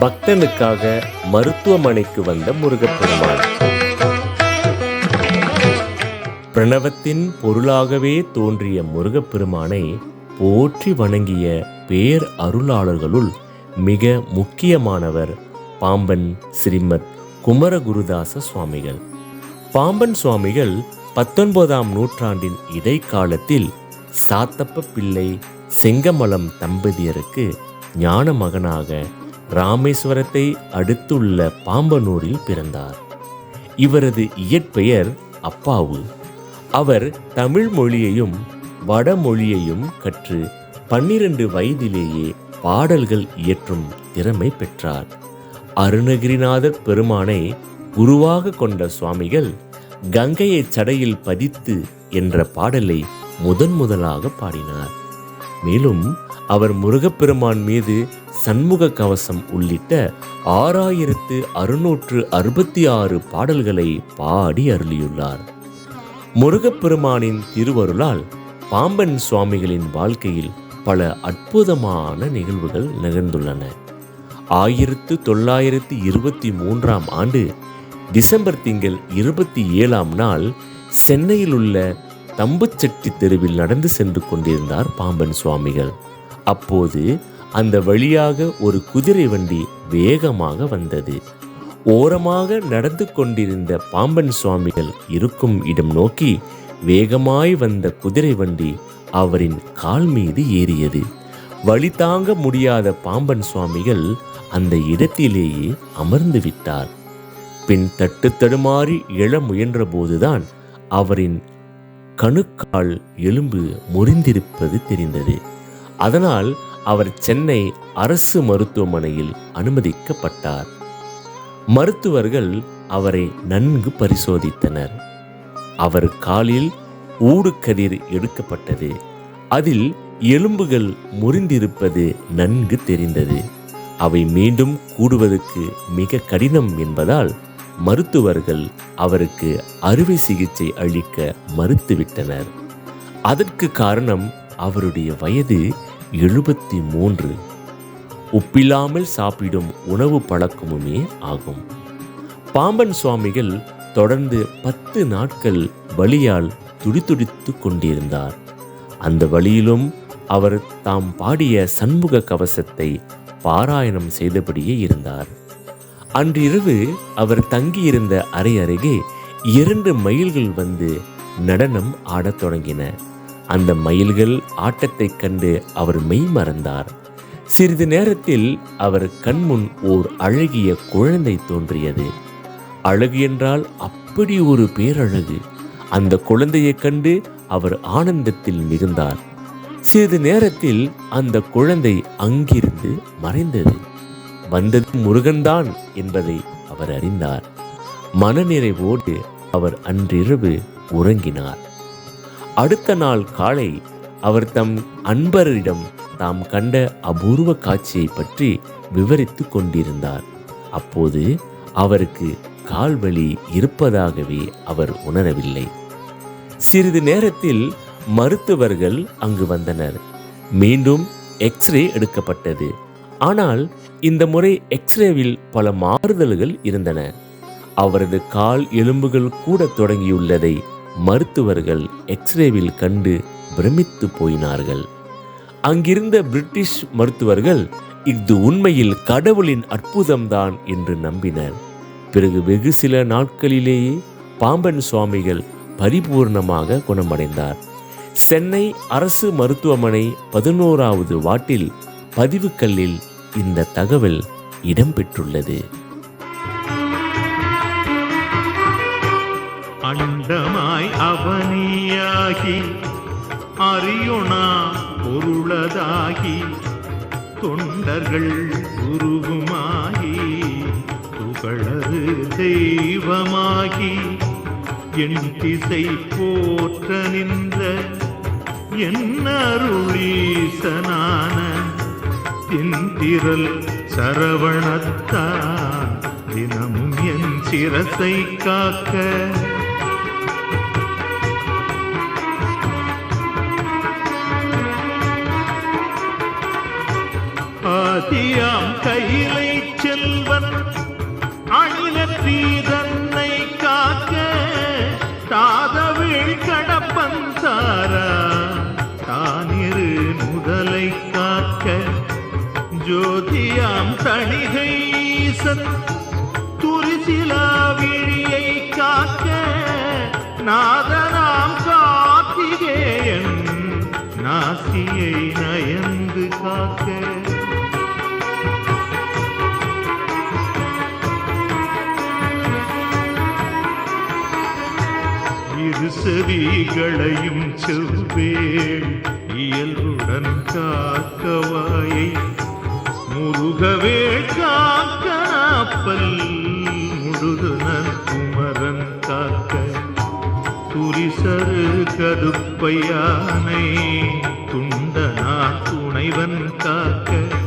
பக்தனுக்காக மருத்துவமனைக்கு வந்த முருகப்பெருமான். பிரணவத்தின் பொருளாகவே தோன்றிய முருகப்பெருமானை போற்றி வணங்கிய பேர் அருளாளர்களுள் மிக முக்கியமானவர் பாம்பன் ஸ்ரீமத் குமரகுருதாச சுவாமிகள். பாம்பன் சுவாமிகள் பத்தொன்பதாம் நூற்றாண்டின் இடைக்காலத்தில் சாத்தப்ப பிள்ளை செங்கமலம் தம்பதியருக்கு ஞான மகனாக ராமேஸ்வரத்தை அடுத்துள்ள பாம்பனூரில் பிறந்தார். இவரது இயற்பெயர் அப்பாவு. அவர் தமிழ் மொழியையும் வடமொழியையும் கற்று பன்னிரண்டு வயதிலேயே பாடல்கள் இயற்றும் திறமை பெற்றார். அருணகிரிநாதர் பெருமானை குருவாக கொண்ட சுவாமிகள் கங்கையை சடையில் பதித்து என்ற பாடலை முதன் முதலாக பாடினார். மேலும் அவர் முருகப்பெருமான் மீது சண்முக கவசம் உள்ளிட்ட ஆறாயிரத்து அறுநூற்று அறுபத்தி ஆறு பாடல்களை பாடி அருளியுள்ளார். முருகப்பெருமானின் திருவருளால் பாம்பன் சுவாமிகளின் வாழ்க்கையில் பல அற்புதமான நிகழ்வுகள் நிகழ்ந்துள்ளன. ஆயிரத்து தொள்ளாயிரத்து இருபத்தி மூன்றாம் ஆண்டு டிசம்பர் திங்கள் இருபத்தி ஏழாம் நாள் சென்னையில் உள்ள தம்புச்செட்டி தெருவில் நடந்து சென்று கொண்டிருந்தார் பாம்பன் சுவாமிகள். அப்போது அந்த வழியாக ஒரு குதிரை வண்டி வேகமாக வந்தது. ஓரமாக நடந்து கொண்டிருந்த பாம்பன் சுவாமிகள் இருக்கும் இடம் நோக்கி வேகமாய் வந்த குதிரை வண்டி அவரின் கால் மீது ஏறியது. வழி தாங்க முடியாத பாம்பன் சுவாமிகள் அந்த இடத்திலேயே அமர்ந்து விட்டார். பின் தட்டு தடுமாறி எழ முயன்றபோதுதான் அவரின் கணுக்கால் எலும்பு முறிந்திருப்பது தெரிந்தது. அதனால் அவர் சென்னை அரசு மருத்துவமனையில் அனுமதிக்கப்பட்டார். மருத்துவர்கள் அவரை நன்கு பரிசோதித்தனர். அவர் காலில் ஊடுக்கதிர் எடுக்கப்பட்டது. அதில் எலும்புகள் முறிந்திருப்பது நன்கு தெரிந்தது. அவை மீண்டும் கூடுவதற்கு மிக கடினம் என்பதால் மருத்துவர்கள் அவருக்கு அறுவை சிகிச்சை அளிக்க மறுத்துவிட்டனர். அதற்கு காரணம் அவருடைய வயது எழுபத்தி மூன்று உப்பில்லாமல் சாப்பிடும் உணவு பழக்கமுமே ஆகும். பாம்பன் சுவாமிகள் தொடர்ந்து பத்து நாட்கள் வழியால் துடிதுடித்து கொண்டிருந்தார். அந்த வழியிலும் அவர் தாம் பாடிய சண்முக கவசத்தை பாராயணம் செய்தபடியே இருந்தார். அன்றிரவு அவர் தங்கியிருந்த அறை அருகே இரண்டு மயில்கள் வந்து நடனம் ஆடத் தொடங்கின. அந்த மயில்கள் ஆட்டத்தைக் கண்டு அவர் மெய் மறந்தார். சிறிது நேரத்தில் அவர் கண்முன் ஓர் அழகிய குழந்தை தோன்றியது. அழகு என்றால் அப்படி ஒரு பேரழகு. அந்த குழந்தையைக் கண்டு அவர் ஆனந்தத்தில் மிகுந்தார். சிறிது நேரத்தில் அந்த குழந்தை அங்கிருந்து மறைந்தது. வந்தது முருகன்தான் என்பதை அவர் அறிந்தார். மனநிறைவோடு அவர் அன்றிரவு உறங்கினார். அடுத்த நாள் காலை அவர் தம் அன்பரிடம் தாம் கண்ட அபூர்வ காட்சியை பற்றி விவரித்து கொண்டிருந்தார். அப்போது அவருக்கு கால்வலி இருப்பதாகவே அவர் உணரவில்லை. சிறிது நேரத்தில் மருத்துவர்கள் அங்கு வந்தனர். மீண்டும் எக்ஸ்ரே எடுக்கப்பட்டது. ஆனால் இந்த முறை எக்ஸ்ரேவில் பல மாறுதல்கள் இருந்தன. அவரது கால் எலும்புகள் கூட தொடங்கியுள்ளதை மருத்துவர்கள் எக்ஸ்ரேவில் கண்டு பிரமித்து போயினார்கள். அங்கிருந்த பிரிட்டிஷ் மருத்துவர்கள் இது உண்மையில் கடவுளின் அற்புதம்தான் என்று நம்பினர். பிறகு வெகு சில நாட்களிலேயே பாம்பன் சுவாமிகள் பரிபூர்ணமாக குணமடைந்தார். சென்னை அரசு மருத்துவமனை பதினோராவது வாட்டில் பதிவுக்கல்லில் இந்த தகவல் இடம்பெற்றுள்ளது. அண்டமாய் அவனியாகி அறியுணா பொருளதாகி தொண்டர்கள் உருவுமாகி துகளது தெய்வமாகி என் திசை போற்ற நின்ற என்ன அருளீசனா திந்திரல் சரவணத்தான் தினமும் என் சிரசை காக்க. ஆதியாம் கையிலை ஈசன் துரிசிலா விழியை காக்க நாதனாம் காத்திகேயன் நாசியை நயந்து காக்க. இரு செவிகளையும் செவ்வேள் இயல்புடன் காக்கவாயை முருகவே காக்க காக்கனாப்பல் முழுதுனன் குமரன் காக்க துரிசரு கருப்பையானை துண்டனா துணைவன் காக்க.